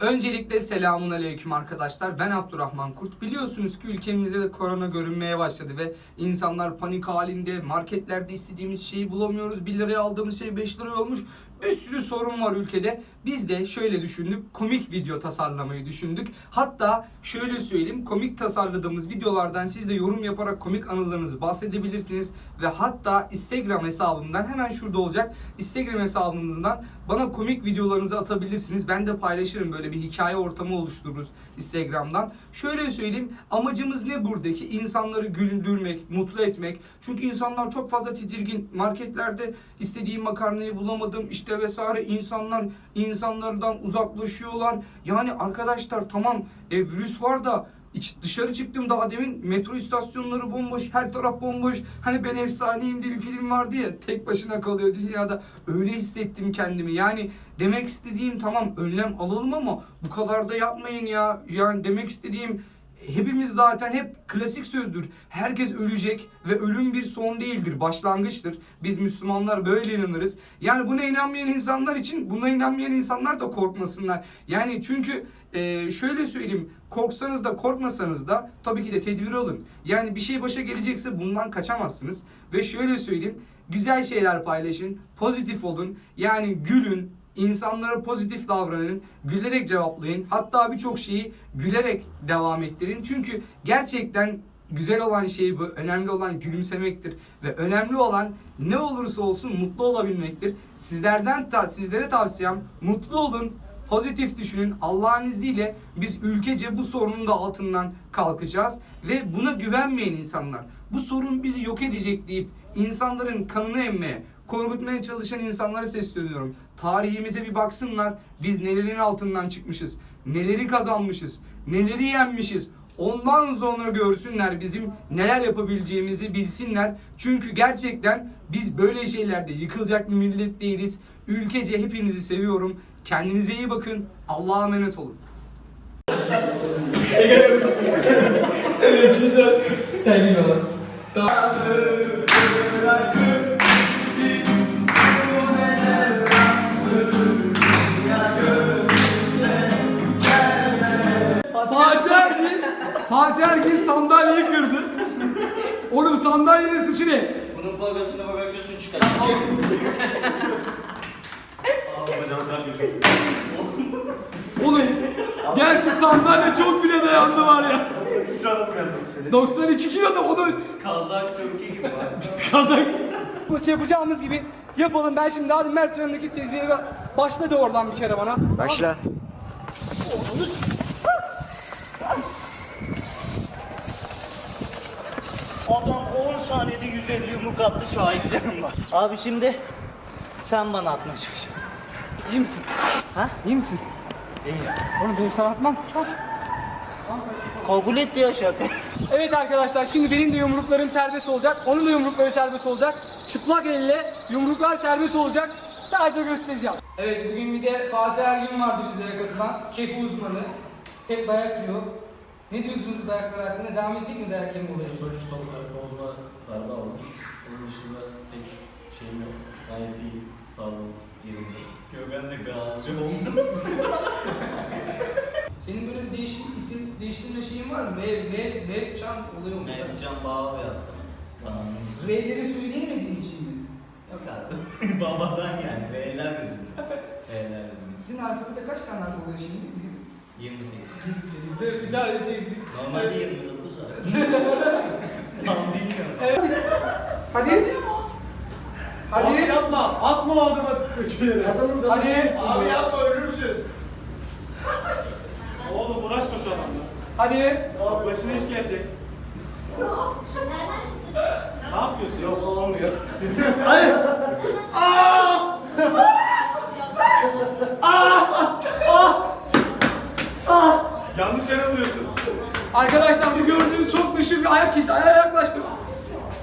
Öncelikle selamun aleyküm arkadaşlar. Ben Abdurrahman Kurt. Biliyorsunuz ki ülkemizde de korona görünmeye başladı ve insanlar panik halinde. Marketlerde istediğimiz şeyi bulamıyoruz. 1 liraya aldığımız şey 5 liraya olmuş. Bir sürü sorun var ülkede. Biz de şöyle düşündük. Komik video tasarlamayı düşündük. Hatta şöyle söyleyeyim. Komik tasarladığımız videolardan siz de yorum yaparak komik anılarınızı bahsedebilirsiniz. Ve hatta Instagram hesabımdan hemen şurada olacak. Instagram hesabınızdan bana komik videolarınızı atabilirsiniz. Ben de paylaşırım. Böyle bir hikaye ortamı oluştururuz Instagram'dan. Şöyle söyleyeyim. Amacımız ne buradaki? İnsanları güldürmek, mutlu etmek. Çünkü insanlar çok fazla tedirgin. Marketlerde istediğim makarnayı bulamadım. işte vesaire insanlar insanlardan uzaklaşıyorlar. Yani arkadaşlar tamam e, virüs var da İç, dışarı çıktım daha demin metro istasyonları bomboş, her taraf bomboş. Hani ben efsaneyim diye bir film vardı ya tek başına kalıyor dünyada. Öyle hissettim kendimi. Yani demek istediğim tamam önlem alalım ama bu kadar da yapmayın ya. Yani demek istediğim hepimiz zaten hep klasik sözdür. Herkes ölecek ve ölüm bir son değildir, başlangıçtır. Biz Müslümanlar böyle inanırız. Yani buna inanmayan insanlar için buna inanmayan insanlar da korkmasınlar. Yani çünkü e, şöyle söyleyeyim korksanız da korkmasanız da tabii ki de tedbir alın. Yani bir şey başa gelecekse bundan kaçamazsınız. Ve şöyle söyleyeyim güzel şeyler paylaşın, pozitif olun. Yani gülün, insanlara pozitif davranın, gülerek cevaplayın. Hatta birçok şeyi gülerek devam ettirin. Çünkü gerçekten güzel olan şey bu. Önemli olan gülümsemektir ve önemli olan ne olursa olsun mutlu olabilmektir. Sizlerden ta sizlere tavsiyem mutlu olun, pozitif düşünün. Allah'ın izniyle biz ülkece bu sorunun da altından kalkacağız ve buna güvenmeyen insanlar, bu sorun bizi yok edecek deyip insanların kanını emmeye, korkutmaya çalışan insanlara sesleniyorum. Tarihimize bir baksınlar. Biz nelerin altından çıkmışız, neleri kazanmışız, neleri yenmişiz. Ondan sonra görsünler bizim neler yapabileceğimizi bilsinler. Çünkü gerçekten biz böyle şeylerde yıkılacak bir millet değiliz. Ülkece hepinizi seviyorum. Kendinize iyi bakın. Allah'a emanet olun. Fatih Fatih Ergin sandalyeyi kırdı. Oğlum sandalyenin suçu ne? Bunun parasına bakıyorsun çıkar. Çek. Oğlum gerçi sandalye çok bile dayandı var ya. 92 kilo da onu Kazak Türkiye gibi var. kazak. Maçı yapacağımız gibi yapalım. Ben şimdi hadi Mert Can'daki seziye başladı oradan bir kere bana. Başla. Saniyede 150 yumruk attı şahitlerim var. Abi şimdi sen bana atmaya çalışıyorsun. İyi misin? Ha? İyi misin? İyi. Oğlum benim sana atmam. Kabul etti ya şaka. Evet arkadaşlar şimdi benim de yumruklarım serbest olacak. Onun da yumrukları serbest olacak. Çıplak elle yumruklar serbest olacak. Sadece göstereceğim. Evet bugün bir de Fatih Ergin vardı bizlere katılan. Kepi uzmanı. Hep dayak yiyor. Ne diyorsunuz bu dayaklar hakkında? Devam edecek mi dayak yeme olayı? Sonuç solukları bozma darbe aldım. Onun dışında pek şeyim yok. Gayet iyi. Sağlığım yerinde. Göben de gazi oldu. Senin böyle bir değişim, isim değiştirme şeyin var mı? Mev, mev, mev, çan oluyor mu? Mevcan Bağ yaptım. Kanalımız. R'leri söyleyemediğin için mi? Yok abi. Babadan yani. Beyler yüzünden. Beyler yüzünden. Sizin alfabede kaç tane harf oluyor şimdi? 28. Senin bir tanesi eksik. Normalde 29 var. Tam bilmiyorum. Hadi. Hadi. Abi yapma. Atma o adamı köşeye. Hadi. Abi yapma ölürsün. Oğlum uğraşma şu adamla. Hadi. Abi başına iş gelecek. Ne yapıyorsun? Yok olmuyor. Yanlış yere vuruyorsun. Arkadaşlar bu gördüğünüz çok meşhur bir ayak kilidi. Ayağa yaklaştım.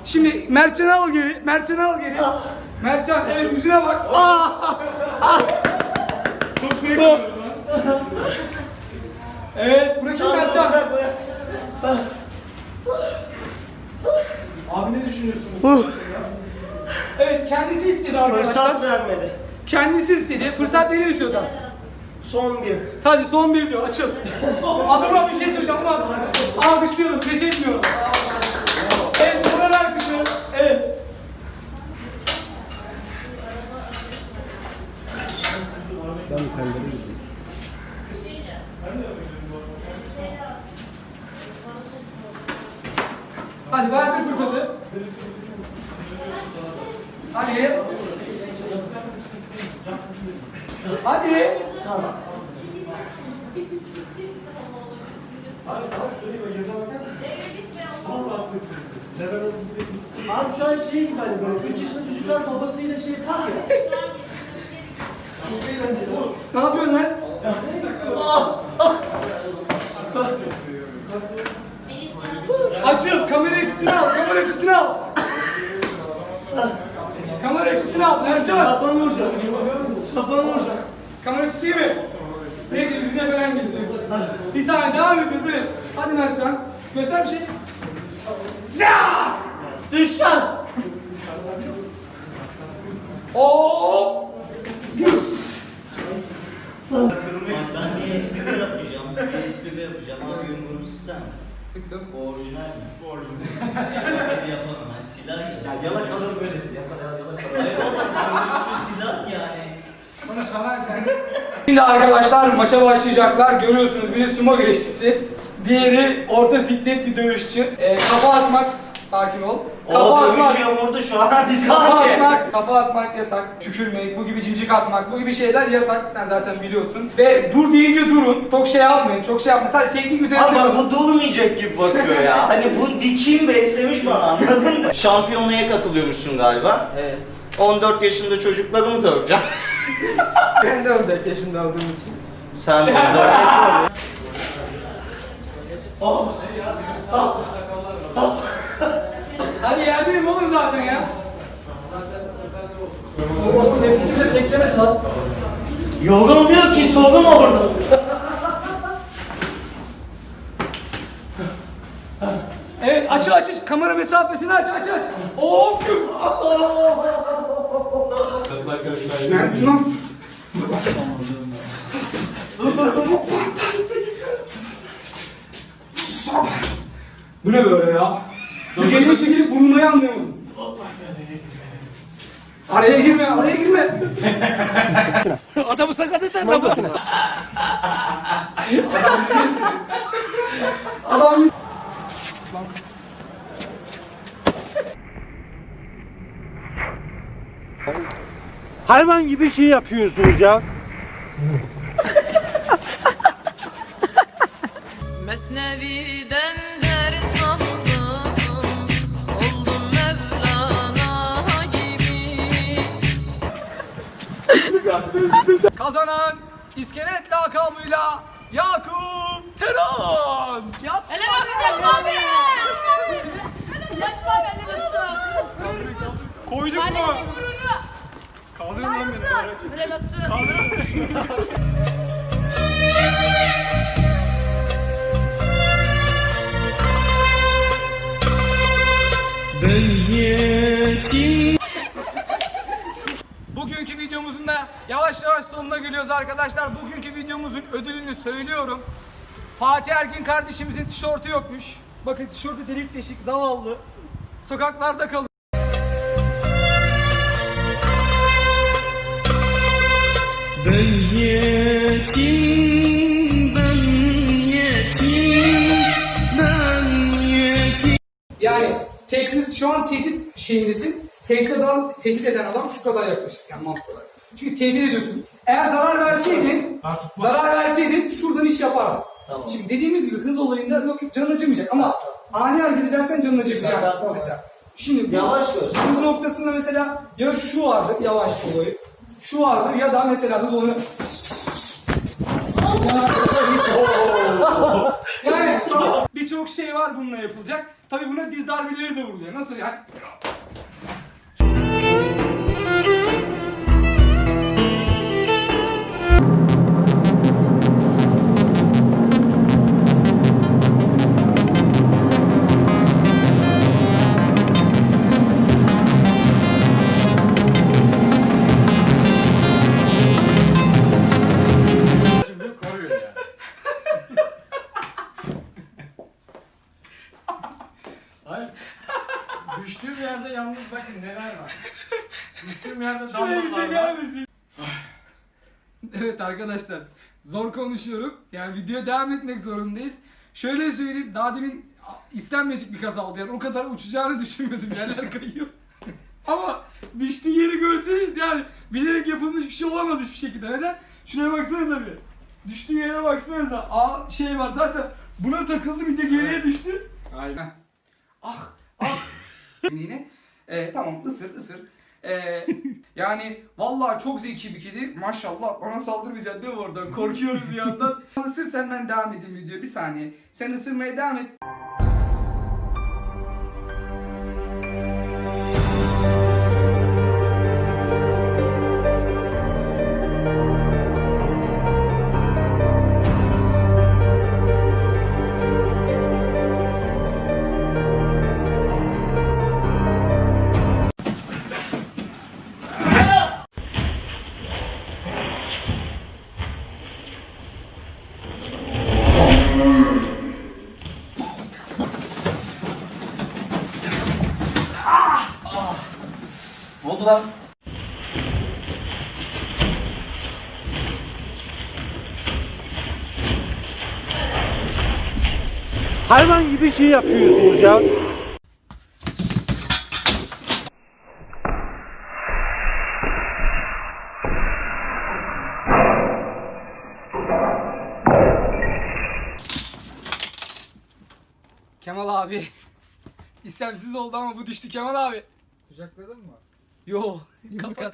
Şimdi Mertcan'ı al geri. Mertcan'ı al geri. Mertcan evet yüzüne bak. Çok zevk alıyorum lan. Evet bırakayım Mertcan. Abi ne düşünüyorsun bu? Evet kendisi istedi arkadaşlar. Fırsat vermedi. Kendisi istedi. Fırsat verir istiyorsan. Son bir. Hadi son bir diyor açıl. Adama bir şey söyleyeceğim ama alkışlıyorum pes etmiyorum. Evet buranın alkışı. Evet. Hadi ver bir fırsatı. Hadi. Hadi. Abi şu an şey gibi hani böyle 3 yaşında çocuklar babasıyla şey yapar ya. Ne yapıyorsun lan? Açıl, kamera açısını al, kamera açısını al. kamera açısını al, Mercan. Kafanı vuracağım. Kafanı vuracağım. Kamera iyi mi? Neyse yüzüne falan geldi. Bir saniye devam ediyoruz, evet. Hadi Mercan, göster bir şey. Ya! Düş lan. Oo! Ben bir espri yapacağım. Bir espri yapacağım. Abi yumruğumu sıksana. Sıktım. Bu orijinal mi? Bu orijinal. Hadi yapalım. Ben silah ya. Yala kalır böylesi. Yakala yala kalır. Hayır. Dövüşçü silah yani. Bana şahane sen. Şimdi arkadaşlar maça başlayacaklar. Görüyorsunuz biri sumo güreşçisi. Diğeri orta siklet bir dövüşçü. Ee, kafa atmak, sakin ol. Kafa O atmak, dövüşüyor vurdu şu an. Bir kafa saniye. atmak, kafa atmak yasak. Tükürmek, bu gibi cimcik atmak, bu gibi şeyler yasak. Sen zaten biliyorsun. Ve dur deyince durun. Çok şey yapmayın, çok şey yapmayın. Sadece teknik üzerinde Ama bu durmayacak gibi bakıyor ya. Hani bu dikim beslemiş bana anladın mı? Şampiyonaya katılıyormuşsun galiba. Evet. 14 yaşında çocukları mı döveceğim? Ben de 14 yaşında olduğum için. Sen de 14. Hadi yerdeyim oğlum zaten ya. Oğlum nefesini teklemedi lan. Yorulmuyor ki sorun orada. Evet aç aç aç kamera mesafesini aç aç aç. Oo güm. Neredesin lan? Bu ne böyle ya? Bir geriye çekilip vurulmayı anlayamadım. Araya girme, araya girme. Adamı sakat eder lan bu. Hayvan gibi şey yapıyorsunuz ya. Mesnevi'den ders aldım Oldum Mevlana gibi Kazanan iskelet lakabıyla Yakup Teran. Yap. Helal olsun Yakup abi. Yakup abi beni. Bremasın. Bugünkü videomuzun da yavaş yavaş sonuna geliyoruz arkadaşlar. Bugünkü videomuzun ödülünü söylüyorum. Fatih Erkin kardeşimizin tişörtü yokmuş. Bakın tişörtü delik deşik, zavallı. Sokaklarda kalıyor. Ben yetim, ben yetim, ben yetim. Yani tehdit, şu an tehdit şeyindesin. Tehdit eden, tehdit eden adam şu kadar yaklaşık. Yani mantık olarak. Çünkü tehdit ediyorsun. Eğer zarar verseydin, zarar verseydin şuradan iş yapardın. Tamam. Şimdi dediğimiz gibi hız olayında yok canın acımayacak ama ani hareket edersen canın acıyacak. Yani mesela. Şimdi Yavaş göster. hız noktasında mesela ya şu vardır yavaş şu olayı. Şu vardır ya da mesela hız olayı. yani birçok şey var bununla yapılacak. Tabii buna diz darbeleri de vuruluyor. Nasıl yani? Yalnız bakın neler var. Düştüğüm yerde Şuraya bir şey damlalar var. gelmesin. evet arkadaşlar zor konuşuyorum. Yani videoya devam etmek zorundayız. Şöyle söyleyeyim daha demin istenmedik bir kaza oldu yani o kadar uçacağını düşünmedim yerler kayıyor. Ama düştüğü yeri görseniz yani bilerek yapılmış bir şey olamaz hiçbir şekilde. Neden? Şuraya baksanıza bir. Düştüğü yere baksanıza. Aa şey var zaten buna takıldı bir de geriye düştü. Aynen. Ah ah. Yine Ee, tamam ısır ısır. Ee, yani vallahi çok zeki bir kedi. Maşallah bana saldırmayacak değil mi oradan? Korkuyorum bir yandan. Isır sen ben devam edeyim video. Bir saniye. Sen ısırmaya devam et. Ne oldu lan? Hayvan gibi şey yapıyorsunuz ya. Kemal abi. İstemsiz oldu ama bu düştü Kemal abi. Kucakladın mı? 요 깜빡.